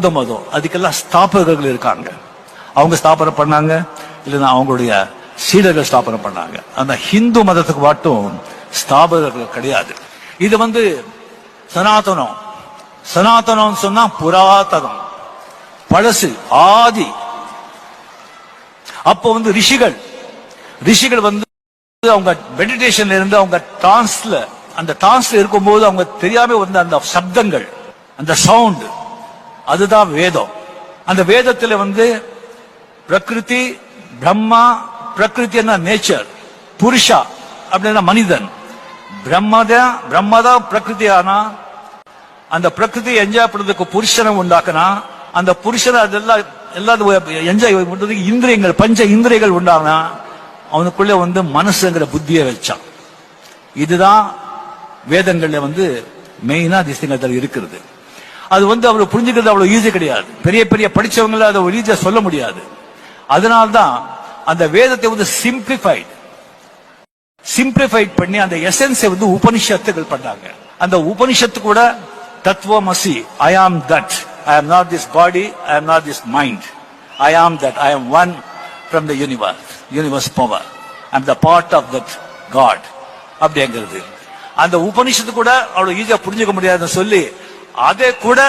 இந்த மதம் அதுக்கெல்லாம் ஸ்தாபகர்கள் இருக்காங்க. அவங்க ஸ்தாபனம் பண்ணாங்க இல்லைன்னா அவங்களுடைய சீடர்கள் ஸ்தாபனம் பண்ணாங்க. அந்த ஹிந்து மதத்துக்கு மட்டும் ஸ்தாபகர்கள் கிடையாது. இது வந்து சனாதனம். சனாதனம் சொன்னா புராதனம். பழசு ஆதி. அப்போ வந்து ரிஷிகள். ரிஷிகள் வந்து அவங்க மெடிடேஷன்ல இருந்து அவங்க டான்ஸ்ல அந்த டான்ஸ்ல இருக்கும்போது அவங்க தெரியாம வந்த அந்த சப்தங்கள் அந்த சவுண்ட் அதுதான் வேதம். அந்த வேதத்துல வந்து பிரகிருதி பிரம்மா பிரகிருத்தின்னா நேச்சர் புருஷா அப்படின்னா மனிதன். பிரம்மதா பிரம்மதான் பிரகிருதி ஆனா அந்த பிரகிருதி என்ஜாய் பண்றதுக்கு புருஷனை உண்டாக்குனா அந்த புருஷனை அதெல்லாம் எல்லாத்து என்ஜாய் பண்றதுக்கு இந்திரியங்கள் பஞ்ச இந்திரியங்கள் உண்டானா அவனுக்குள்ள வந்து மனசுங்கிற புத்தியை வச்சான். இதுதான் வேதங்கள்ல வந்து மெயினா திசைங்கள் இருக்கிறது. அது வந்து அவ்வளவு புரிஞ்சுக்கிறது அவ்வளவு ஈஸி கிடையாது. பெரிய பெரிய படிச்சவங்கள அதை ஈஸியா சொல்ல முடியாது. அதனால்தான் அந்த வேதத்தை வந்து சிம்பிளிஃபைட் சிம்பிளிஃபைட் பண்ணி அந்த எசன்ஸை வந்து உபனிஷத்துகள் பண்ணாங்க. அந்த உபனிஷத்து கூட தத்துவமசி ஐ ஆம் that I am not this body I am not this mind I am that I am one from the universe universe power I'm the part of that god அப்படிங்கிறது. அந்த உபனிஷத்து கூட அவ்வளவு ஈஸியா புரிஞ்சுக்க முடியாதுன்னு சொல்லி அதை கூட